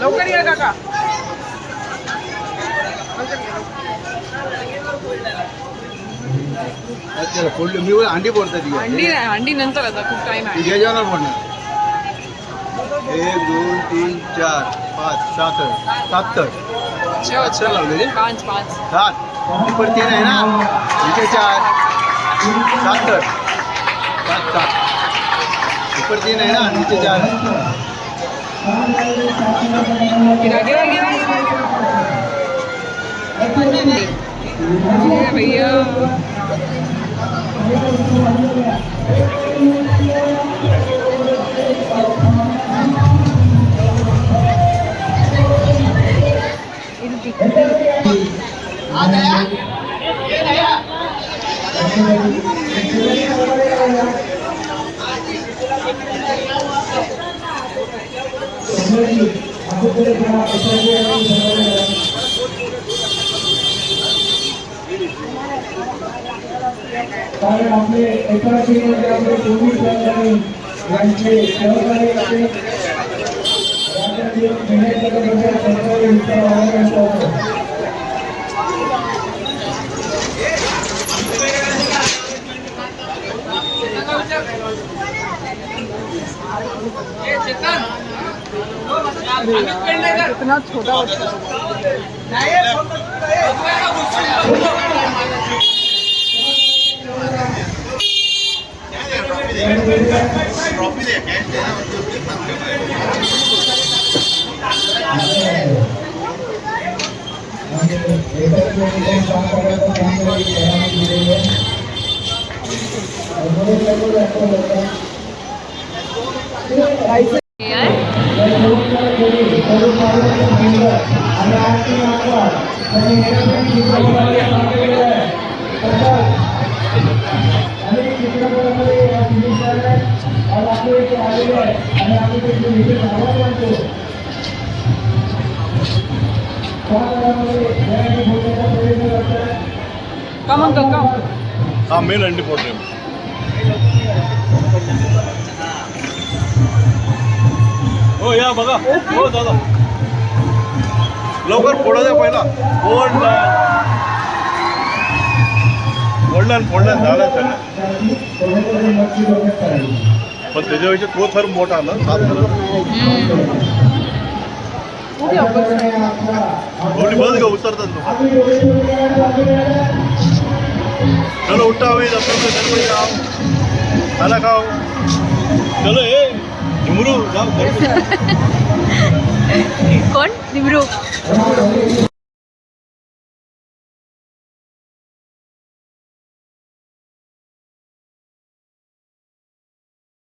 लवकर या काका. अच्छा फोडली. मी बोला अंडी फोडतात ती अंडी नाही अंडी नंतर आता खूप टाइम आहे. ती जेवणार फोडणार. एक दोन तीन चार पाच सात सात. तर सात लावलेले? पाच पाच. सात. ती तीन आहे ना? इथे चार. सात. तर सात सात. ऊपर तीन है ना नीचे चार भैया आ गया ये भैया कारण आपले एका टीममध्ये आपले दोन्ही सहकारी यांचे सहकारी आपले राज्यातील मेहनतीबद्दल सरकारी उत्तर इतना कितना छोटा बच्चा Come on, come. Ah, male and. या बघा हो दादा लवकर फोडा द्या पहिला फोडला फोडला फोडला झाला सगळं पण त्याच्यापेक्षा तो थर मोठा ना सात थर थोडी बस घेऊ उतरतात लोक चलो उठा होईल दर्शन गणपती राव खाना खाओ चलो ए कोण? निमरू.